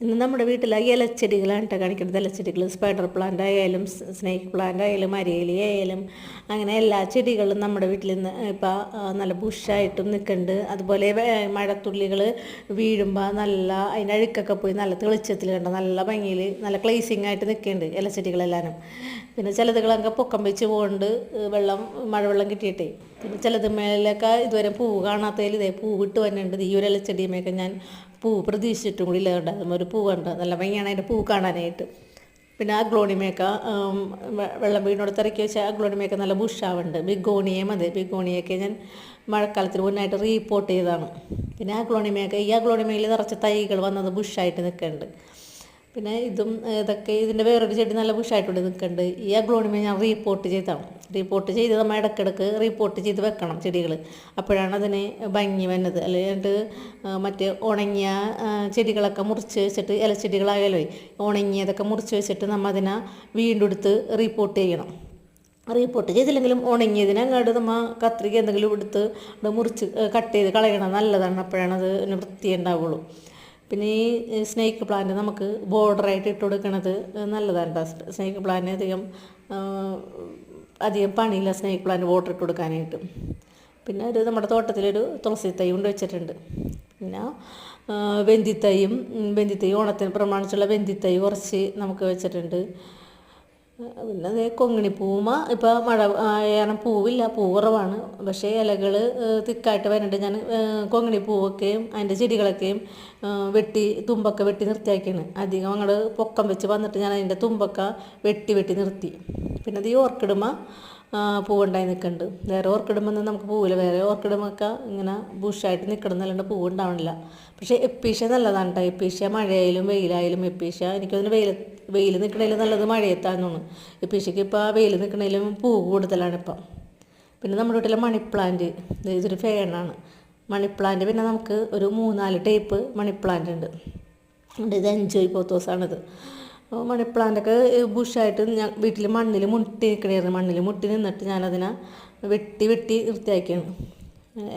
ഇന്ന് നമ്മുടെ വീട്ടിൽ ഇലച്ചെടികളാണ് കേട്ടോ കാണിക്കുന്നത്. ഇലച്ചെടികൾ സ്പൈഡർ പ്ലാന്റ് ആയാലും സ്നേക്ക് പ്ലാന്റ് ആയാലും അരേലി ആയാലും അങ്ങനെ എല്ലാ ചെടികളും നമ്മുടെ വീട്ടിൽ നിന്ന് ഇപ്പം നല്ല ബുഷായിട്ടും നിൽക്കുന്നുണ്ട് അതുപോലെ മഴത്തുള്ളികൾ വീഴുമ്പോൾ നല്ല അതിന്റെ അഴുക്കൊക്കെ പോയി നല്ല തെളിച്ചത്തിൽ കണ്ട നല്ല ഭംഗിയിൽ നല്ല ക്ലേസിങ് ആയിട്ട് നിൽക്കുന്നുണ്ട് ഇലച്ചെടികളെല്ലാനും പിന്നെ ചിലതുകളൊക്കെ പൊക്കം വെച്ച് പോകുന്നുണ്ട് വെള്ളം മഴവെള്ളം കിട്ടിയിട്ടേ. പിന്നെ ചിലത് മേലൊക്കെ ഇതുവരെ പൂവ് കാണാത്തതിൽ ഇതേ പൂവിട്ട് വന്നിട്ടുണ്ട്. ഈ ഒരു ഇലച്ചെടിയുമൊക്കെ ഞാൻ പൂ പ്രതീക്ഷിച്ചിട്ടും കൂടി ഇല്ല ഒരു പൂ കണ്ട് നല്ല ഭംഗിയാണ് അതിന്റെ പൂ കാണാനായിട്ട്. പിന്നെ ആ ഗ്ലോണിമയൊക്കെ വെള്ളം വീടിനോട് ഇറക്കി വെച്ചാൽ ആ ഗ്ലോണിമയൊക്കെ നല്ല ബുഷാവുണ്ട്. ബിഗോണിയം അതെ ബിഗോണിയൊക്കെ ഞാൻ മഴക്കാലത്തിന് മുന്നായിട്ട് റീപ്പോർട്ട് ചെയ്തതാണ്. പിന്നെ ആ ഗ്ലോണിമയൊക്കെ ഈ ആ ഗ്ലോണിമയിൽ നിറച്ച തൈകൾ വന്നത് ബുഷായിട്ട് നിൽക്കുന്നുണ്ട്. പിന്നെ ഇതും ഇതൊക്കെ ഇതിന്റെ വേറൊരു ചെടി നല്ല ബുഷായിട്ടുണ്ട് നിൽക്കുന്നുണ്ട് ഈ അഗ്ലോണിമ ഞാൻ റീപ്പോർട്ട് ചെയ്താണ് റീപ്പോർട്ട് ചെയ്ത് നമ്മൾ ഇടയ്ക്കിടയ്ക്ക് റീപ്പോർട്ട് ചെയ്ത് വെക്കണം ചെടികൾ അപ്പോഴാണ് അതിന് ഭംഗി വന്നത്. അല്ലെങ്കിൽ മറ്റേ ഉണങ്ങിയ ചെടികളൊക്കെ മുറിച്ച് വെച്ചിട്ട് ഇലച്ചെടികളായാലോ ഉണങ്ങിയതൊക്കെ മുറിച്ച് വെച്ചിട്ട് നമ്മൾ അതിനെ വീണ്ടും എടുത്ത് റീപ്പോർട്ട് ചെയ്യണം. റീപ്പോർട്ട് ചെയ്തില്ലെങ്കിലും ഉണങ്ങിയതിനെ അങ്ങോട്ട് നമ്മൾ കത്രിക എന്തെങ്കിലും എടുത്ത് മുറിച്ച് കട്ട് ചെയ്ത് കളയണം. നല്ലതാണ്. അപ്പോഴാണ് അത് വൃത്തി ഉണ്ടാവുള്ളൂ. പിന്നെ ഈ സ്നേക്ക് പ്ലാന്റ് നമുക്ക് ബോർഡറായിട്ട് ഇട്ട് കൊടുക്കണത് നല്ലതാണ് കേട്ടോ സ്നേക്ക് പ്ലാന്റ് അധികം അധികം പണിയില്ല സ്നേക്ക് പ്ലാന്റ് ബോർഡർ ഇട്ട് കൊടുക്കാനായിട്ട്. പിന്നെ ഒരു നമ്മുടെ തോട്ടത്തിലൊരു തുളസി തൈ കൊണ്ട് വെച്ചിട്ടുണ്ട്. പിന്നെ വെന്തിത്തൈയും വെന്തിത്തൈ ഓണത്തിന് പ്രമാണിച്ചുള്ള വെന്തിത്തൈ കുറച്ച് നമുക്ക് വെച്ചിട്ടുണ്ട്. പിന്നെ അതേ കൊങ്ങിണിപ്പൂമ ഇപ്പോൾ മഴ ആയാലും പൂവില്ല പൂ കുറവാണ്. പക്ഷേ ഇലകൾ തിക്കായിട്ട് വരുന്നുണ്ട് ഞാൻ കൊങ്ങിണിപ്പൂവൊക്കെയും അതിന്റെ ചെടികളൊക്കെയും വെട്ടി തുമ്പൊക്കെ വെട്ടി നിർത്തിയാക്കിയാണ്. അധികം അങ്ങോട്ട് പൊക്കം വെച്ച് വന്നിട്ട് ഞാൻ അതിന്റെ തുമ്പൊക്കെ വെട്ടി വെട്ടി നിർത്തി. പിന്നെ അത് ഈ ഓർക്കിഡുമ പൂവുണ്ടായി നിൽക്കുന്നുണ്ട് വേറെ ഓർക്കിഡുമെന്ന് നമുക്ക് പൂവില്ല. വേറെ ഓർക്കിഡുമൊക്കെ ഇങ്ങനെ ബുഷായിട്ട് നിൽക്കണം എന്നല്ലാണ്ട് പൂവ് ഉണ്ടാവണില്ല പക്ഷേ എപ്പീഷ്യ നല്ലതാണ് കേട്ടോ എപ്പീഷ്യ മഴയായാലും വെയിലായാലും എപ്പീഷ്യ എനിക്കതിന് വെയിൽ വെയിൽ നിൽക്കണേലും നല്ലത് മഴയത്താന്ന് തോന്നുന്നു എപ്പീഷ്യക്ക് ഇപ്പോൾ വെയിൽ നിൽക്കണേലും പൂ കൂടുതലാണ് ഇപ്പം. പിന്നെ നമ്മുടെ വീട്ടിലെ മണി പ്ലാന്റ് ഇത് ഇതൊരു ഫേണാണ് മണി പ്ലാന്റ് പിന്നെ നമുക്ക് ഒരു മൂന്നാൽ ടൈപ്പ് മണി പ്ലാന്റ് ഉണ്ട്. ഉണ്ട് ഇത് എൻജോയ് പോത്തോസാണിത് മണി പ്ലാന്റൊക്കെ ബുഷായിട്ട് ഞാൻ വീട്ടിൽ മണ്ണിൽ മുട്ടി നിൽക്കണായിരുന്നു മണ്ണിൽ മുട്ടി നിന്നിട്ട് ഞാനതിനെ വെട്ടി വെട്ടി വൃത്തിയാക്കിയാണ്.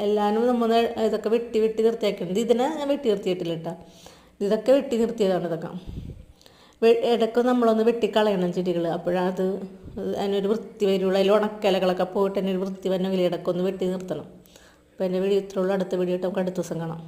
എല്ലാവരും നമ്മൾ ഇതൊക്കെ വെട്ടി വെട്ടി നിർത്തിയാക്കിയിട്ടുണ്ട് ഇതിനെ ഞാൻ വെട്ടി നിർത്തിയിട്ടില്ല കേട്ടോ. ഇതൊക്കെ വെട്ടി നിർത്തിയതാണ് ഇതൊക്കെ. ഇടയ്ക്ക് നമ്മളൊന്ന് വെട്ടിക്കളയണം ചെടികൾ അപ്പോഴത് അതിനൊരു വൃത്തി വരുള്ളൂ അതിൽ ഉണക്കിലകളൊക്കെ പോയിട്ട് അതിനൊരു വൃത്തി വരണമെങ്കിൽ ഇടയ്ക്കൊന്ന് വെട്ടി നിർത്തണം. അപ്പോൾ എന്റെ വീഡിയോ ഇത്രയുള്ള അടുത്ത വീഡിയോ നമുക്ക് അടുത്ത ദിവസം കാണാം.